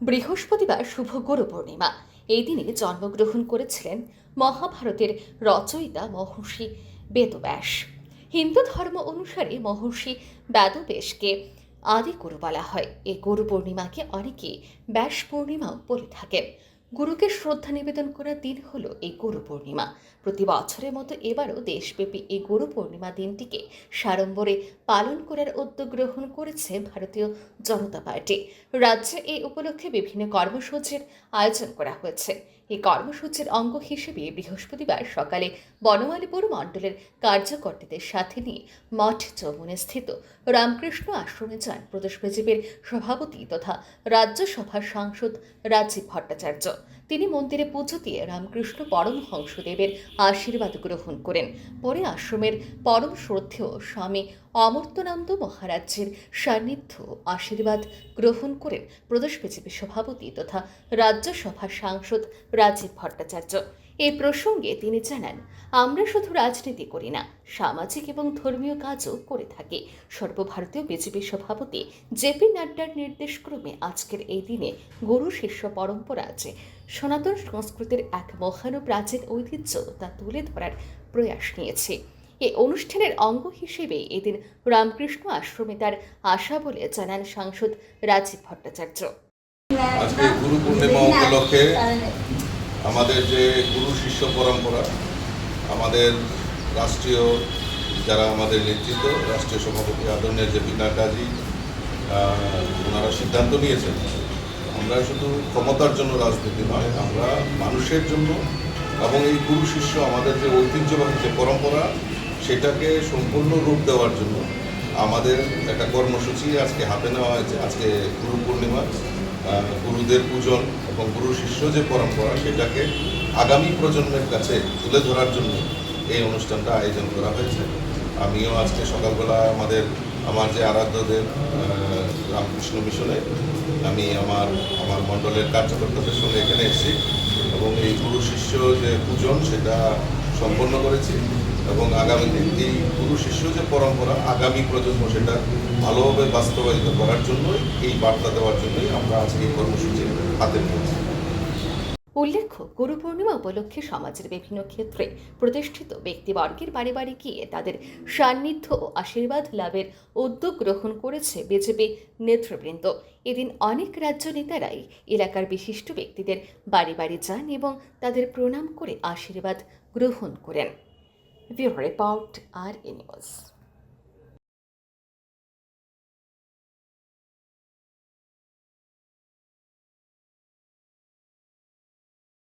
বৃহস্পতিবার শুভ গুরু পূর্ণিমা। এই দিনে জন্মগ্রহণ করেছিলেন মহাভারতের রচয়িতা মহর্ষি বেদব্যাস। হিন্দু ধর্ম অনুসারে মহর্ষি বেদব্যাসকে আদি গুরু বলা হয়। এই গুরু পূর্ণিমাকে অনেকে ব্যাস পূর্ণিমাও বলে থাকেন। গুরুকে শ্রদ্ধা নিবেদন করার দিন হল এই গুরু পূর্ণিমা। প্রতি বছরের মতো এবারও দেশব্যাপী এই গুরু পূর্ণিমা দিনটিকে সাড়ম্বরে পালন করার উদ্যোগ গ্রহণ করেছে ভারতীয় জনতা পার্টি। রাজ্যে এই উপলক্ষে বিভিন্ন কর্মসূচির আয়োজন করা হয়েছে। এই কর্মসূচির অঙ্গ হিসেবে বৃহস্পতিবার সকালে বনমালীপুর মণ্ডলের কার্যকর্তাদের সাথে নিয়ে মঠ চৌমনে স্থিত রামকৃষ্ণ আশ্রমে যান প্রদেশ বিজেপির সভাপতি তথা রাজ্যসভার সাংসদ রাজীব ভট্টাচার্য। তিনি মন্দিরে পুজো দিয়ে রামকৃষ্ণ পরমহংসদেবের আশীর্বাদ গ্রহণ করেন। পরে আশ্রমের পরম শ্রদ্ধেয় স্বামী অমর্তনন্দ মহারাজ্যের সান্নিধ্য আশীর্বাদ গ্রহণ করেন প্রদেশ বিজেপি সভাপতি তথা রাজ্যসভার সাংসদ রাজীব ভট্টাচার্য। এই প্রসঙ্গে তিনি জানান, আমরা শুধু রাজনীতি করি না, সামাজিক এবং ধর্মীয় কাজও করে থাকি। সর্বভারতীয় বিজেপি সভাপতি জেপি নাড্ডার নির্দেশক্রমে আজকের এই দিনে গুরু শিষ্য পরম্পরা আছে। সনাতন সংস্কৃতির এক মহান প্রাচীন ঐতিহ্য তা তুলে ধরার প্রয়াস নিয়েছে। এই অনুষ্ঠানের অঙ্গ হিসেবে এদিন রামকৃষ্ণ আশ্রমে তার আশা বলে জানান সাংসদ রাজীব ভট্টাচার্য। আজকে গুরু পূর্ণিমা উপলক্ষে আমাদের যে গুরু শিষ্য পরম্পরা, আমাদের রাষ্ট্রীয় যারা আমাদের নেতৃত্ব, রাষ্ট্রীয় সভাপতি আদরণীয় জে পি নাড্ডাজি ওনারা সিদ্ধান্ত নিয়েছেন, আমরা শুধু ক্ষমতার জন্য রাজনীতি নয়, আমরা মানুষের জন্য এবং এই গুরু শিষ্য আমাদের যে ঐতিহ্যবাহী যে পরম্পরা, সেটাকে সম্পূর্ণ রূপ দেওয়ার জন্য আমাদের একটা কর্মসূচি আজকে হাতে নেওয়া হয়েছে, আজকে গুরু পূর্ণিমা। গুরুদের পূজন এবং গুরু শিষ্য যে পরম্পরা, সেটাকে আগামী প্রজন্মের কাছে তুলে ধরার জন্য এই অনুষ্ঠানটা আয়োজন করা হয়েছে। আমিও আজকে সকালবেলা আমাদের, আমার যে আরাধ্যদের রামকৃষ্ণ মিশনে আমি আমার আমার মণ্ডলের কার্যকর্তাদের সঙ্গে এখানে এসেছি এবং এই গুরু শিষ্য যে পূজন, সেটা সম্পন্ন করেছি। এবং আগামী দিন এই গুরু শিষ্য যে পরম্পরা আগামী প্রজন্ম সেটা ভালোভাবে বাস্তবায়িত করার জন্যই, এই বার্তা দেওয়ার জন্যই আমরা আজকে এই কর্মসূচি হাতে নিয়েছি। উল্লেখ্য, গুরু পূর্ণিমা উপলক্ষে সমাজের বিভিন্ন ক্ষেত্রে প্রতিষ্ঠিত ব্যক্তিবর্গের বাড়ি বাড়ি গিয়ে তাদের সান্নিধ্য ও আশীর্বাদ লাভের উদ্যোগ গ্রহণ করেছে বিজেপি নেতৃবৃন্দ। এদিন অনেক রাজ্য নেতারাই এলাকার বিশিষ্ট ব্যক্তিদের বাড়ি বাড়ি যান এবং তাদের প্রণাম করে আশীর্বাদ গ্রহণ করেন। if you rip out our universe.